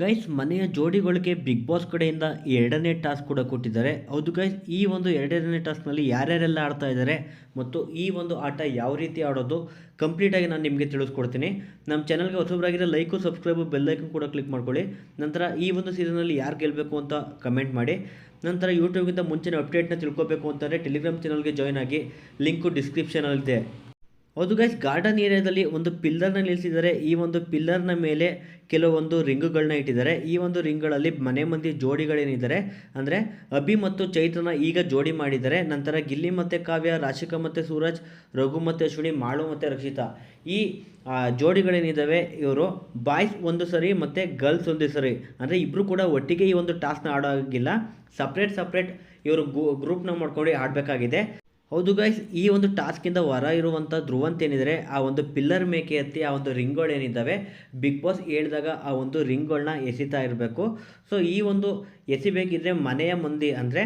Guys ಮನೆಯ ಜೋಡಿಗಳಿಗೆ big boss ಕಡೆಯಿಂದ ಎರಡನೇ ಟಾಸ್ಕ್ ಕೂಡ ಕೊಟ್ಟಿದ್ದಾರೆ. ಹೌದು ಗೈಸ್ ಈ ಒಂದು ಎರಡನೇ ಟಾಸ್ಕ್ನಲ್ಲಿ ಯಾರ್ಯಾರೆಲ್ಲ ಆಡ್ತಾ ಇದ್ದಾರೆ ಮತ್ತು ಈ ಒಂದು ಆಟ ಯಾವ ರೀತಿ ಆಡೋದು ಕಂಪ್ಲೀಟಾಗಿ ನಾನು ನಿಮಗೆ ತಿಳಿಸ್ಕೊಡ್ತೀನಿ. ನಮ್ಮ ಚಾನಲ್ಗೆ ಹೊಸಬರಾಗಿರೋ ಲೈಕು ಸಬ್ಸ್ಕ್ರೈಬು ಬೆಲ್ಲೈಕನ್ ಕೂಡ ಕ್ಲಿಕ್ ಮಾಡ್ಕೊಳ್ಳಿ. ನಂತರ ಈ ಒಂದು ಸೀಸನಲ್ಲಿ ಯಾರು ಗೆಲ್ಲಬೇಕು ಅಂತ ಕಮೆಂಟ್ ಮಾಡಿ. ನಂತರ ಯೂಟ್ಯೂಬ್ಗಿಂತ ಮುಂಚಿನ ಅಪ್ಡೇಟ್ನ ತಿಳ್ಕೊಬೇಕು ಅಂತಂದರೆ ಟೆಲಿಗ್ರಾಮ್ ಚಾನಲ್ಗೆ ಜಾಯ್ನ್ ಆಗಿ ಲಿಂಕು ಡಿಸ್ಕ್ರಿಪ್ಷನಲ್ಲಿದೆ ಹೌದು ಗೈಸ್ ಗಾರ್ಡನ್ ಏರಿಯಾದಲ್ಲಿ ಒಂದು ಪಿಲ್ಲರ್ನ ನಿಲ್ಲಿಸಿದ್ದಾರೆ ಈ ಒಂದು ಪಿಲ್ಲರ್ನ ಮೇಲೆ ಕೆಲವೊಂದು ರಿಂಗುಗಳನ್ನ ಇಟ್ಟಿದ್ದಾರೆ. ಈ ಒಂದು ರಿಂಗ್ಗಳಲ್ಲಿ ಮನೆ ಮಂದಿ ಜೋಡಿಗಳೇನಿದ್ದಾರೆ ಅಂದರೆ ಅಭಿ ಮತ್ತು ಚೈತ್ರನ ಈಗ ಜೋಡಿ ಮಾಡಿದ್ದಾರೆ. ನಂತರ ಗಿಲ್ಲಿ ಮತ್ತು ಕಾವ್ಯ, ರಾಶಿಕಾ ಮತ್ತು ಸೂರಜ್, ರಘು ಮತ್ತು ಅಶ್ವಿನಿ, ಮಾಳು ಮತ್ತು ರಕ್ಷಿತಾ. ಈ ಜೋಡಿಗಳೇನಿದ್ದಾವೆ ಇವರು ಬಾಯ್ಸ್ ಒಂದು ಸರಿ ಮತ್ತು ಗರ್ಲ್ಸ್ ಒಂದು ಸರಿ. ಅಂದರೆ ಇಬ್ಬರು ಕೂಡ ಒಟ್ಟಿಗೆ ಈ ಒಂದು ಟಾಸ್ಕ್ನ ಆಡೋ ಆಗಿಲ್ಲ ಸಪ್ರೇಟ್ ಸಪ್ರೇಟ್ ಇವರು ಗ್ರೂಪ್ನ ಮಾಡ್ಕೊಂಡು ಆಡಬೇಕಾಗಿದೆ. ಹೌದು ಗೈಸ್ ಈ ಒಂದು ಟಾಸ್ಕಿಂದ ಹೊರ ಇರುವಂಥ ಧ್ರುವಂತ ಏನಿದ್ರೆ, ಆ ಒಂದು ಪಿಲ್ಲರ್ ಮೇಕೆ ಎತ್ತಿ ಆ ಒಂದು ರಿಂಗ್ಗಳೇನಿದ್ದಾವೆ ಬಿಗ್ ಬಾಸ್ ಹೇಳಿದಾಗ ಆ ಒಂದು ರಿಂಗ್ಗಳನ್ನ ಎಸಿತಾ ಇರಬೇಕು. ಸೊ ಈ ಒಂದು ಎಸಿಬೇಕಿದ್ರೆ ಮನೆಯ ಮಂದಿ ಅಂದರೆ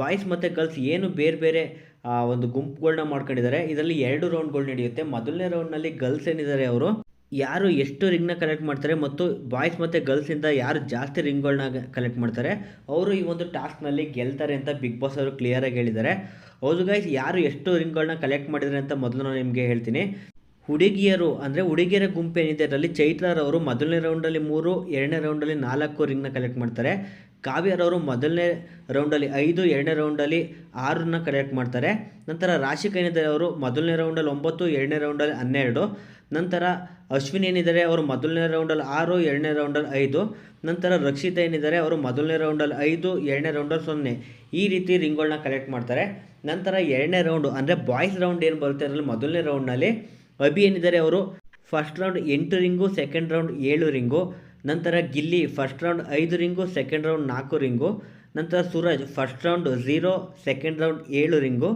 ಬಾಯ್ಸ್ ಮತ್ತು ಗರ್ಲ್ಸ್ ಏನು ಬೇರೆ ಬೇರೆ, ಆ ಒಂದು ಗುಂಪುಗಳನ್ನ ಮಾಡ್ಕೊಂಡಿದ್ದಾರೆ, ಇದರಲ್ಲಿ ಎರಡು ರೌಂಡ್ಗಳು ನಡೆಯುತ್ತೆ. ಮೊದಲನೇ ರೌಂಡ್ನಲ್ಲಿ ಗರ್ಲ್ಸ್ ಏನಿದ್ದಾರೆ ಅವರು? ಯಾರು ಎಷ್ಟು ರಿಂಗ್ನ ಕಲೆಕ್ಟ್ ಮಾಡ್ತಾರೆ ಮತ್ತು ಬಾಯ್ಸ್ ಮತ್ತು ಗರ್ಲ್ಸಿಂದ ಯಾರು ಜಾಸ್ತಿ ರಿಂಗ್ಗಳನ್ನ ಕಲೆಕ್ಟ್ ಮಾಡ್ತಾರೆ, ಅವರು ಈ ಒಂದು ಟಾಸ್ಕ್ನಲ್ಲಿ ಗೆಲ್ತಾರೆ ಅಂತ ಬಿಗ್ ಬಾಸ್ ಅವರು ಕ್ಲಿಯರಾಗಿ ಹೇಳಿದ್ದಾರೆ. ಹೌದು ಗೈಸ್ ಯಾರು ಎಷ್ಟು ರಿಂಗ್ಗಳನ್ನ ಕಲೆಕ್ಟ್ ಮಾಡಿದ್ದಾರೆ ಅಂತ ಮೊದಲು ನಾನು ನಿಮಗೆ ಹೇಳ್ತೀನಿ. ಹುಡುಗಿಯರು ಅಂದರೆ ಹುಡುಗಿಯರ ಗುಂಪು ಏನಿದೆ, ಅದರಲ್ಲಿ ಚೈತ್ರರವರು ಮೊದಲನೇ ರೌಂಡಲ್ಲಿ ಮೂರು, ಎರಡನೇ ರೌಂಡಲ್ಲಿ ನಾಲ್ಕು ರಿಂಗ್ನ ಕಲೆಕ್ಟ್ ಮಾಡ್ತಾರೆ. ಕಾವ್ಯರವರು ಮೊದಲನೇ ರೌಂಡಲ್ಲಿ ಐದು, ಎರಡನೇ ರೌಂಡಲ್ಲಿ ಆರನ್ನ ಕಲೆಕ್ಟ್ ಮಾಡ್ತಾರೆ. ನಂತರ ರಾಶಿ ಏನಿದ್ದಾರೆ ಅವರು ಮೊದಲನೇ ರೌಂಡಲ್ಲಿ ಒಂಬತ್ತು, ಎರಡನೇ ರೌಂಡಲ್ಲಿ ಹನ್ನೆರಡು. ನಂತರ ಅಶ್ವಿನಿ ಏನಿದ್ದಾರೆ ಅವರು ಮೊದಲನೇ ರೌಂಡಲ್ಲಿ ಆರು, ಎರಡನೇ ರೌಂಡಲ್ಲಿ ಐದು. ನಂತರ ರಕ್ಷಿತ ಏನಿದ್ದಾರೆ ಅವರು ಮೊದಲನೇ ರೌಂಡಲ್ಲಿ ಐದು, ಎರಡನೇ ರೌಂಡಲ್ಲಿ ಸೊನ್ನೆ. ಈ ರೀತಿ ರಿಂಗ್ಗಳನ್ನ ಕಲೆಕ್ಟ್ ಮಾಡ್ತಾರೆ. ನಂತರ ಎರಡನೇ ರೌಂಡು, ಅಂದರೆ ಬಾಯ್ಸ್ ರೌಂಡ್ ಏನು ಬರುತ್ತೆ ಅದರಲ್ಲಿ ಮೊದಲನೇ ರೌಂಡ್ನಲ್ಲಿ ಅಭಿ ಏನಿದ್ದಾರೆ ಅವರು ಫಸ್ಟ್ ರೌಂಡ್ ಎಂಟು ರಿಂಗು ಸೆಕೆಂಡ್ ರೌಂಡ್ ಏಳು ರಿಂಗು ನಂತರ ಗಿಲ್ಲಿ ಫಸ್ಟ್ ರೌಂಡ್ ಐದು ರಿಂಗು ಸೆಕೆಂಡ್ ರೌಂಡ್ ನಾಲ್ಕು ರಿಂಗು. ನಂತರ Suraj first round zero second round ಏಳು ರಿಂಗು.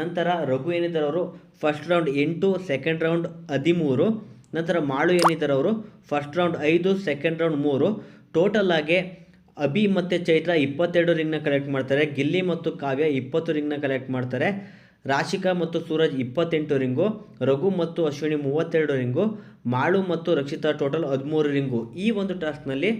ನಂತರ ರಘು ಏನಿದ್ದಾರೆ ಫಸ್ಟ್ ರೌಂಡ್ ಎಂಟು ಸೆಕೆಂಡ್ ರೌಂಡ್ ಹದಿಮೂರು. ನಂತರ ಮಾಳು ಏನಿದ್ದಾರೆ ಫಸ್ಟ್ ರೌಂಡ್ ಐದು ಸೆಕೆಂಡ್ ರೌಂಡ್ ಮೂರು. ಟೋಟಲ್ ಆಗಿ ಅಭಿ ಮತ್ತು ಚೈತ್ರ ಇಪ್ಪತ್ತೆರಡು ರಿಂಗ್ನ ಕಲೆಕ್ಟ್ ಮಾಡ್ತಾರೆ. ಗಿಲ್ಲಿ ಮತ್ತು ಕಾವ್ಯ ಇಪ್ಪತ್ತು ರಿಂಗ್ನ ಕಲೆಕ್ಟ್ ಮಾಡ್ತಾರೆ. ರಾಶಿಕಾ ಮತ್ತು ಸೂರಜ್ ಇಪ್ಪತ್ತೆಂಟು ರಿಂಗು, ರಘು ಮತ್ತು ಅಶ್ವಿನಿ ಮೂವತ್ತೆರಡು ರಿಂಗು, ಮಾಳು ಮತ್ತು ರಕ್ಷಿತಾ ಟೋಟಲ್ ಹದಿಮೂರು ರಿಂಗು. ಈ ಒಂದು ಟಾಸ್ಕ್ನಲ್ಲಿ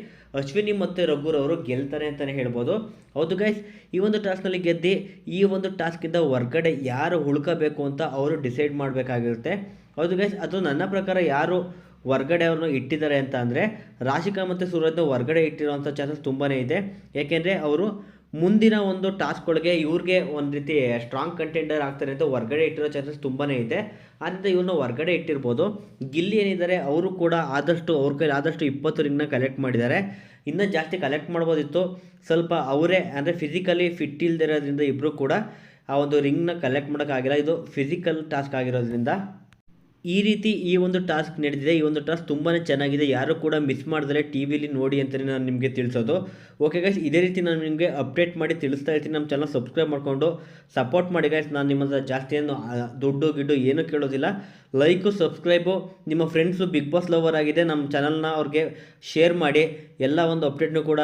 ಅಶ್ವಿನಿ ಮತ್ತು ರಘುರವರು ಗೆಲ್ತಾರೆ ಅಂತಲೇ ಹೇಳ್ಬೋದು. ಹೌದು ಗೈಸ್ ಈ ಒಂದು ಟಾಸ್ಕ್ನಲ್ಲಿ ಗೆದ್ದು ಈ ಒಂದು ಟಾಸ್ಕಿಂದ ಹೊರ್ಗಡೆ ಯಾರು ಉಳ್ಕೋಬೇಕು ಅಂತ ಅವರು ಡಿಸೈಡ್ ಮಾಡಬೇಕಾಗಿರುತ್ತೆ. ಹೌದು ಗೈಸ್ ಅದು ನನ್ನ ಪ್ರಕಾರ ಯಾರು ಹೊರ್ಗಡೆ ಅವ್ರನ್ನ ಇಟ್ಟಿದ್ದಾರೆ ಅಂತ ಅಂದರೆ ರಾಶಿಕಾ ಮತ್ತು ಸೂರಜ್ನ ಹೊರ್ಗಡೆ ಇಟ್ಟಿರೋವಂಥ ಚಾನ್ಸಸ್ ತುಂಬಾ ಇದೆ. ಏಕೆಂದರೆ ಅವರು ಮುಂದಿನ ಒಂದು ಟಾಸ್ಕ್ಗಳಿಗೆ ಇವ್ರಿಗೆ ಒಂದು ರೀತಿ ಸ್ಟ್ರಾಂಗ್ ಕಂಟೆಂಡರ್ ಆಗ್ತಾರೆ ಅಂತ ಹೊರ್ಗಡೆ ಇಟ್ಟಿರೋ ಚಾನ್ಸಸ್ ತುಂಬಾ ಇದೆ. ಆದ್ದರಿಂದ ಇವ್ರನ್ನ ಹೊರ್ಗಡೆ ಇಟ್ಟಿರ್ಬೋದು. ಗಿಲ್ಲಿ ಏನಿದ್ದಾರೆ, ಅವರು ಕೂಡ ಆದಷ್ಟು ಅವ್ರ ಕೈಲಿ ಆದಷ್ಟು ಇಪ್ಪತ್ತು ರಿಂಗ್ನ ಕಲೆಕ್ಟ್ ಮಾಡಿದ್ದಾರೆ. ಇನ್ನೂ ಜಾಸ್ತಿ ಕಲೆಕ್ಟ್ ಮಾಡ್ಬೋದಿತ್ತು. ಸ್ವಲ್ಪ ಅವರೇ, ಅಂದರೆ ಫಿಸಿಕಲಿ ಫಿಟ್ ಇಲ್ದಿರೋದ್ರಿಂದ ಇಬ್ಬರು ಕೂಡ ಆ ಒಂದು ರಿಂಗ್ನ ಕಲೆಕ್ಟ್ ಮಾಡೋಕ್ಕಾಗಿಲ್ಲ ಇದು ಫಿಸಿಕಲ್ ಟಾಸ್ಕ್ ಆಗಿರೋದ್ರಿಂದ. ಈ ರೀತಿ ಈ ಒಂದು ಟಾಸ್ಕ್ ನಡೆದಿದೆ, ಈ ಒಂದು ಟಾಸ್ಕ್ ತುಂಬಾ ಚೆನ್ನಾಗಿದೆ. ಯಾರು ಕೂಡ ಮಿಸ್ ಮಾಡಿದ್ರೆ ಟಿ ವಿಲಿ ನೋಡಿ ಅಂತಲೇ ನಾನು ನಿಮಗೆ ತಿಳಿಸೋದು. ಓಕೆ ಗೈಸ್ ಇದೇ ರೀತಿ ನಾನು ನಿಮಗೆ ಅಪ್ಡೇಟ್ ಮಾಡಿ ತಿಳಿಸ್ತಾ ಇರ್ತೀನಿ. ನಮ್ಮ ಚಾನಲ್ ಸಬ್ಸ್ಕ್ರೈಬ್ ಮಾಡಿಕೊಂಡು ಸಪೋರ್ಟ್ ಮಾಡಿ ಗೈಸ್ ನಾನು ನಿಮ್ಮ ಜಾಸ್ತಿ ಏನು ದುಡ್ಡು ಗಿಡ್ಡು ಏನೂ ಕೇಳೋದಿಲ್ಲ. ಲೈಕು ಸಬ್ಸ್ಕ್ರೈಬು ನಿಮ್ಮ ಫ್ರೆಂಡ್ಸು ಬಿಗ್ ಬಾಸ್ ಲವರ್ ಆಗಿದೆ. ನಮ್ಮ ಚಾನಲ್ನ ಅವ್ರಿಗೆ ಶೇರ್ ಮಾಡಿ. ಎಲ್ಲ ಒಂದು ಅಪ್ಡೇಟ್ನೂ ಕೂಡ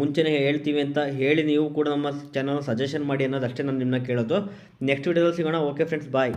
ಮುಂಚೆನೇ ಹೇಳ್ತೀವಿ ಅಂತ ಹೇಳಿ ನೀವು ಕೂಡ ನಮ್ಮ ಚಾನಲ್ ಸಜೆಷನ್ ಮಾಡಿ ಅನ್ನೋದು ಅಷ್ಟೇ ನಾನು ನಿಮ್ಮನ್ನ ಕೇಳೋದು. ನೆಕ್ಸ್ಟ್ ವೀಡಿಯೋದಲ್ಲಿ ಸಿಗೋಣ. Okay friends bye